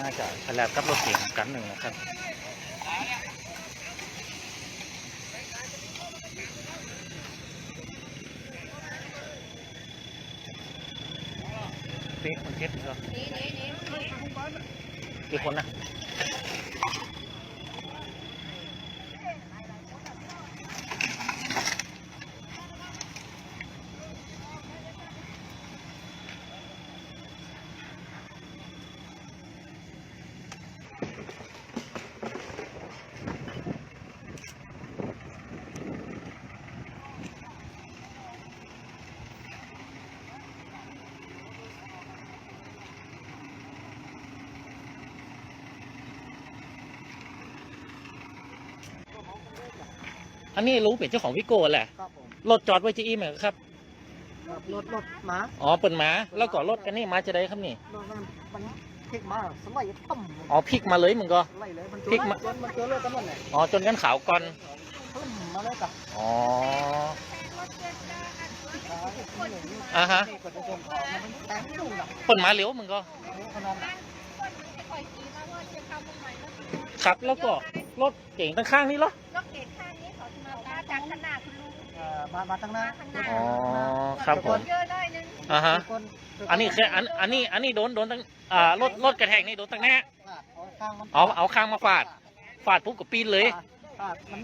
น่าจะฉลบกับรถเก๋งกันหนึ่งนะครับนี่คนเทสเหรอนี่นี่นี่กี่คนนะ อันนี้รู้เป็นเจ้าของวิโก้แหละครับผมรถจอดไว้ที่อีไหมครับครับรถรถมาอ๋อเปิดมาแล้วก็รถกันนี่มาจะได้ครับนี่รถมันมันพลิกมาสไลด์ต่ำอ๋อพลิกมาเลยมึงก็สไลด์เลยมันพลิกมาจนมันเจอเลือดกันหมดเลยอ๋อจนกันขาวก่อนตึ้มมาเลยจ้ะอ๋อรถเกินจ้าอันนี้ขาที่อย่างนี้อ่าฮะกดจะจมของมันแตงดูน่ะเปิดมาเร็วมึงก็ขนาดนั้นคนไม่ค่อยขี่มาว่าจะเข้ามาใหม่แล้วครับแล้วก็รถเก่งตั้งข้างนี้เหรอ จะมามาจากขนาดคุณลุงเอ่อมามาทางหน้าอ๋อครับผมเยอะเลยนึงอ่าฮะคนอันนี้แค่อันอันนี้อันนี้โดนโดนตั้งอ่ารถรถกระแทกนี่โดนตั้งแน่ เอาข้างมันเอาเอาข้างมาฟาด ฟาดปุ๊บก็ปีนเลย ฟาดมัน